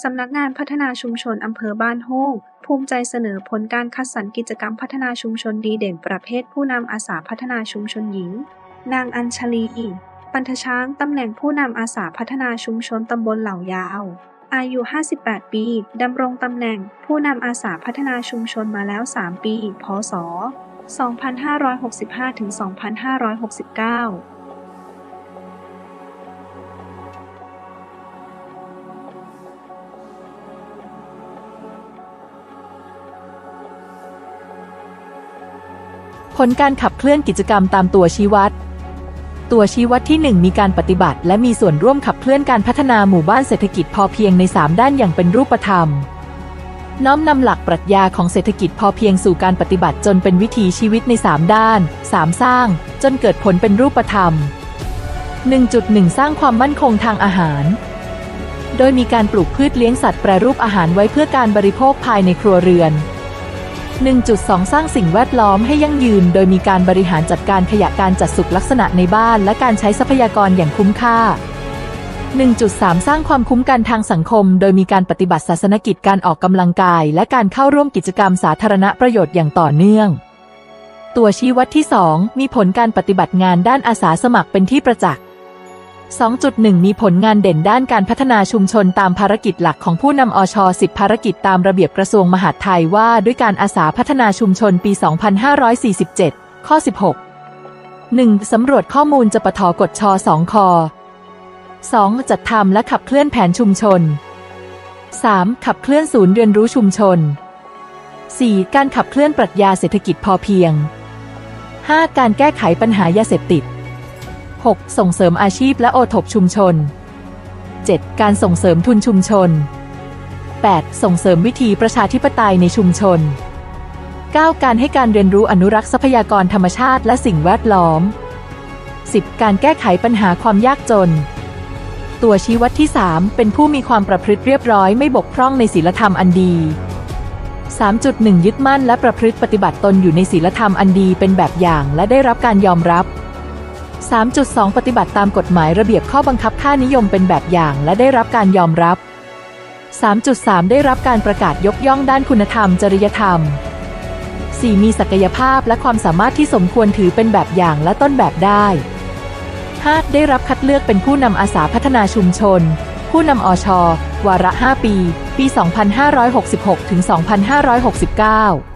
สำนักงานพัฒนาชุมชนอำเภอบ้านโฮงภูมิใจเสนอผลการคัดสรรกิจกรรมพัฒนาชุมชนดีเด่นประเภทผู้นำอาสาพัฒนาชุมชนหญิง นางอัญชลีอิปันทช้างตำแหน่งผู้นำอาสาพัฒนาชุมชนตำบลเหล่ายาว อายุ 58 ปีดำรงตำแหน่งผู้นำอาสาพัฒนาชุมชนมาแล้ว 3 ปี พศ 2565-2569 ผลการขับเคลื่อนกิจกรรมตามตัวชี้วัด ตัวชี้วัดที่ 1 มีการปฏิบัติ และมีส่วนร่วมขับเคลื่อนการพัฒนาหมู่บ้านเศรษฐกิจพอเพียงใน 3 ด้านอย่างเป็นรูปธรรม น้อมนำหลักปรัชญาของเศรษฐกิจพอเพียงสู่การปฏิบัติจนเป็นวิถีชีวิตใน 3 ด้าน 3 สร้าง จนเกิดผลเป็นรูปธรรม 1.1 สร้างความมั่นคงทางอาหาร โดยมีการปลูกพืชเลี้ยงสัตว์แปรรูปอาหารไว้เพื่อการบริโภคภายในครัวเรือน 1.2 สร้างสิ่งแวดล้อมให้ยั่งยืน โดยมีการบริหารจัดการขยะการจัดสุขลักษณะในบ้าน และการใช้ทรัพยากรอย่างคุ้มค่า 1.3 สร้างความคุ้มกันทางสังคม โดยมีการปฏิบัติศาสนกิจการออกกำลังกาย และการเข้าร่วมกิจกรรมสาธารณประโยชน์อย่างต่อเนื่อง ตัวชี้วัดที่ 2 มีผลการปฏิบัติงานด้านอาสาสมัครเป็นที่ประจักษ์ 2.1 มีผลงานเด่นด้านการพัฒนาชุมชนตามภารกิจหลักของผู้นำอช 10 ภารกิจตามระเบียบกระทรวงมหาดไทยว่าด้วยการอาสาพัฒนาชุมชนปี 2547 ข้อ 16 1. สำรวจข้อมูลจปทกดช2คอ 2. จัดทำและขับเคลื่อนแผนชุมชน 3. ขับเคลื่อนศูนย์เรียนรู้ชุมชน 4. การขับเคลื่อนปรัชญาเศรษฐกิจพอเพียง 5. การแก้ไขปัญหายาเสพติด 6. ส่งเสริมอาชีพและโอทบชุมชน 7. การส่งเสริมทุนชุมชน 8. ส่งเสริมวิธีประชาธิปไตยในชุมชน 9. การให้การเรียนรู้อนุรักษ์ทรัพยากรธรรมชาติและสิ่งแวดล้อม 10. การแก้ไขปัญหาความยากจน ตัวชี้วัดที่ 3 เป็นผู้มีความประพฤติเรียบร้อยไม่บกพร่องในศีลธรรมอันดี 3.1 ยึดมั่นและประพฤติปฏิบัติตนอยู่ในศีลธรรมอันดีเป็นแบบอย่างและได้รับการยอมรับ 3.2 ปฏิบัติตามกฎหมายระเบียบข้อบังคับค่านิยมเป็นแบบอย่างและได้รับการยอมรับ 3.3 ได้รับการประกาศยกย่องด้านคุณธรรม จริยธรรม 4. มีศักยภาพและความสามารถที่สมควรถือเป็นแบบอย่างและต้นแบบได้ 5. ได้รับคัดเลือกเป็นผู้นำอาสาพัฒนาชุมชน ผู้นำอช วาระ 5 ปี ปี 2566 ถึง 2569